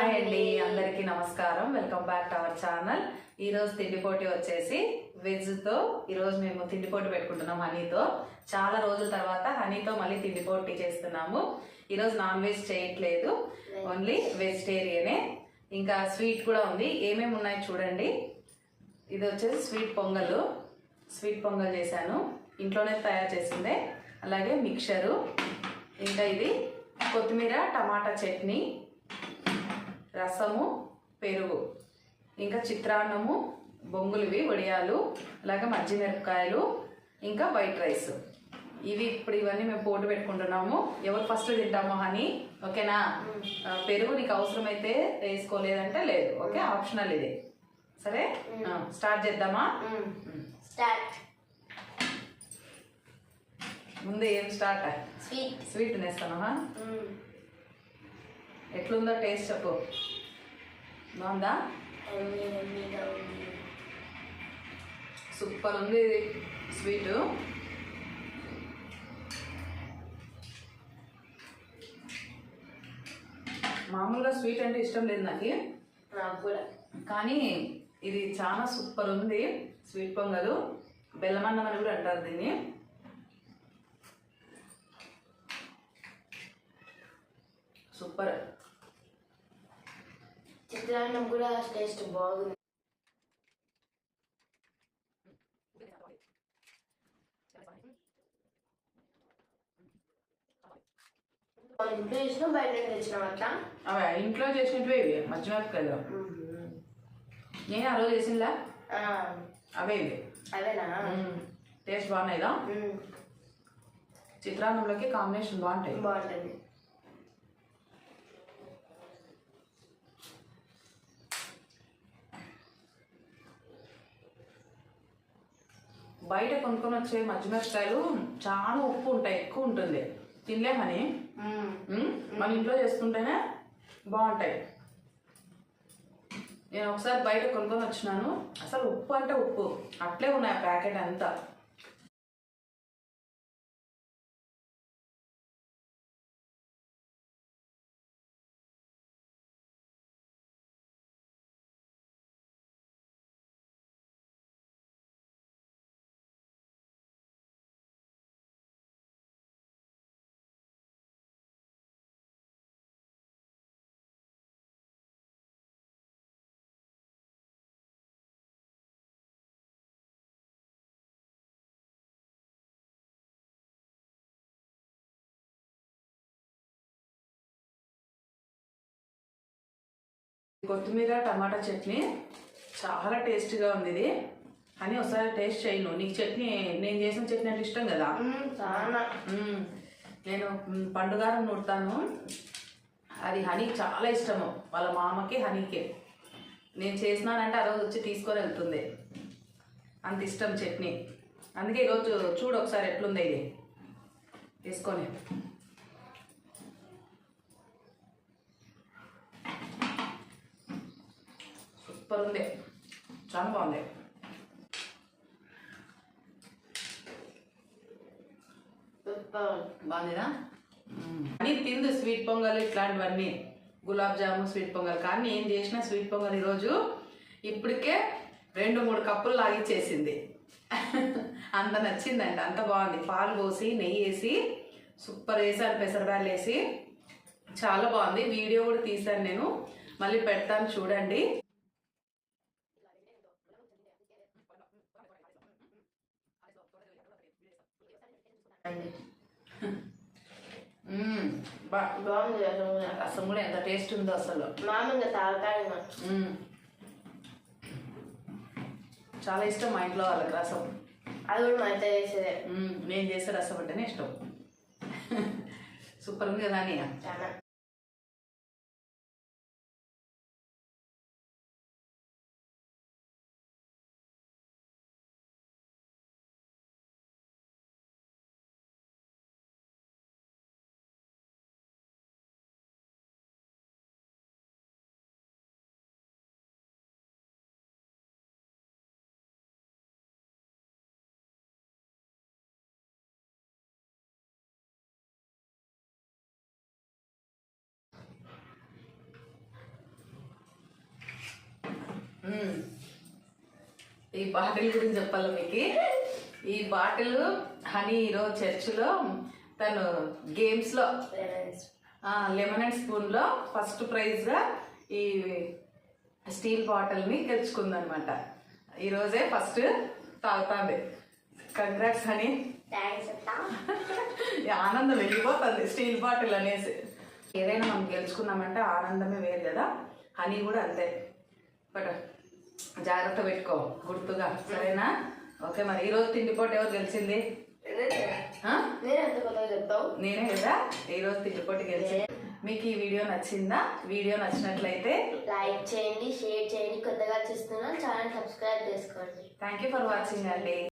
Hi అండి అందరికీ నమస్కారం. Welcome back to our channel ఈ రోజు తిండి పోటీ వచ్చేసి వెజ్తో ఈ రోజు మేము తిండి పోటీ పెట్టుకుంటున్నాం హనీతో చాలా రోజుల తర్వాత హనీతో మళ్ళీ తిండి పోటీ చేస్తున్నాము. ఈ రోజు నాన్ వెజ్ చేయట్లేదు. ఓన్లీ వెజిటేరియనే ఇంకా స్వీట్ కూడా ఉంది. ఏమేమి ఉన్నాయి చూడండి. ఇది వచ్చేసి స్వీట్ పొంగల్. స్వీట్ పొంగల్ చేశాను. ఇంట్లోనే తయారు చేసిందే. అలాగే మిక్చరు ఇంకా ఇది కొత్తిమీర టమాటా చట్నీ. రసము పెరుగు. ఇంకా చిత్రాన్నము బొంగులువి వడియాలు అలాగే మజ్జిమిరపకాయలు ఇంకా వైట్ రైస్. ఇవి ఇప్పుడు ఇవన్నీ మేము పోటీ పెట్టుకుంటున్నాము. ఎవరు ఫస్ట్ తింటామో అని ఓకేనా? పెరుగు నీకు అవసరమైతే వేసుకోలేదంటే లేదు. ఓకే? ఆప్షనల్ ఇది. సరే? స్టార్ట్ చేద్దామా? స్టార్ట్. ముందు ఏం స్టార్ట్? స్వీట్. స్వీట్ నేస్తానమ్మా ఎట్లుందో టేస్ట్ చెప్పు. బాగుందా? సూపర్ ఉంది ఇది. స్వీట్. మామూలుగా స్వీట్ అంటే ఇష్టం లేదు నాకు. నాకు కూడా. కానీ ఇది చాలా సూపర్ ఉంది. స్వీట్ పొంగలు. బెల్లమన్నం అని కూడా అంటారు దీన్ని. సూపర్. చిత్రాన్నం కూడా టేస్ట్ బాగుంది. ఇంట్లో చేసిన బయట తెచ్చినాం అట్లా ఇంట్లో చేసినవి ఇవి మధ్యమరకాయలు నేను ఆ రోజు చేసిందా అవే ఇవి. అవేనా? టేస్ట్ బాగున్నాయిదా మ్మ్. చిత్రాన్నంలోకి కాంబినేషన్ బాగుంటాయి. బాగుంటుంది. బయట కొనుక్కొని వచ్చే మధ్యమిరపకాయలు చాలా ఉప్పు ఉంటాయి ఎక్కువ ఉంటుంది. తినలేమని మన ఇంట్లో చేసుకుంటేనే బాగుంటాయి. నేను ఒకసారి బయట కొనుక్కొని వచ్చినాను. అసలు ఉప్పు అంటే ఉప్పు. అట్లే ఉన్నాయి ప్యాకెట్ అంతా. కొత్తిమీర టమాటా చట్నీ చాలా టేస్టీగా ఉంది ఇది. అని ఒకసారి టేస్ట్ చేయను నీకు చట్నీ నేను చేసిన చట్నీ అంటే ఇష్టం కదా? చాలా. నేను పండుగారం నూడతాను అది హనీకి చాలా ఇష్టము. వాళ్ళ మామకి హనీకి. నేను చేసినానంటే ఆ రోజు వచ్చి తీసుకొని వెళ్తుంది. అంత ఇష్టం చట్నీ. అందుకే ఈరోజు చూడు ఒకసారి ఎట్లుంది ఇది. తీసుకొని. సూపర్ ఉంది చాలా బాగుంది. బాగుందినా? అని తిందు స్వీట్ పొంగల్ ఇట్లాంటివన్నీ. గులాబ్ జాము స్వీట్ పొంగల్. కానీ నేను చేసిన స్వీట్ పొంగల్ ఈరోజు ఇప్పటికే రెండు మూడు కప్పులు లాగిచ్చేసింది. అంత నచ్చిందంట. అంత బాగుంది. పాలు పోసి నెయ్యి వేసి సూపర్ వేసాను పెసరబ్యాలు వేసి. చాలా బాగుంది. వీడియో కూడా తీశాను నేను. మళ్ళీ పెడతాను చూడండి. బాగుంది కూడా. రసం కూడా ఎంత టేస్ట్ ఉందో అసలు. మామూలుగా తాగుతాడు. చాలా ఇష్టం మా ఇంట్లో వాళ్ళకి రసం. అది కూడా మా ఇంట్లో చేసేదే. నేను చేసే రసం అంటేనే ఇష్టం. సూపర్ ఉంది కదా అని చాలా. ఈ బాటిల్ గురించి చెప్పాలి మీకు? ఈ బాటిల్ హనీ ఈరోజు చర్చిలో తను గేమ్స్లో లెమన్ అండ్ స్పూన్లో ఫస్ట్ ప్రైజ్గా ఈ స్టీల్ బాటిల్ని గెలుచుకుందనమాట. ఈరోజే ఫస్ట్ తాగుతాంది. Congrats honey. ఆనందం వెళ్ళిపోతుంది స్టీల్ బాటిల్ అనేసి. ఏదైనా మనం గెలుచుకున్నామంటే ఆనందమే వేరు కదా. హనీ కూడా అంతే. బట్ జాగ్రత్త పెట్టుకో గుర్తుగా. సరేనా? ఓకే మరి ఈరోజు తిండిపోటు ఎవరు గెలిచింది? ఆ? నేను ఎంత కొత్తగా చెప్తావు? నేనే కదా? ఈరోజు తిండిపోటు గెలిచింది. మీకు ఈ వీడియో నచ్చిందా? వీడియో నచ్చినట్లయితే లైక్ చేయండి షేర్ చేయండి. కొత్తగా చూస్తున్నా ఛానల్ సబ్స్క్రైబ్ చేసుకోండి. థ్యాంక్ యూ ఫర్ వాచింగ్ అండి.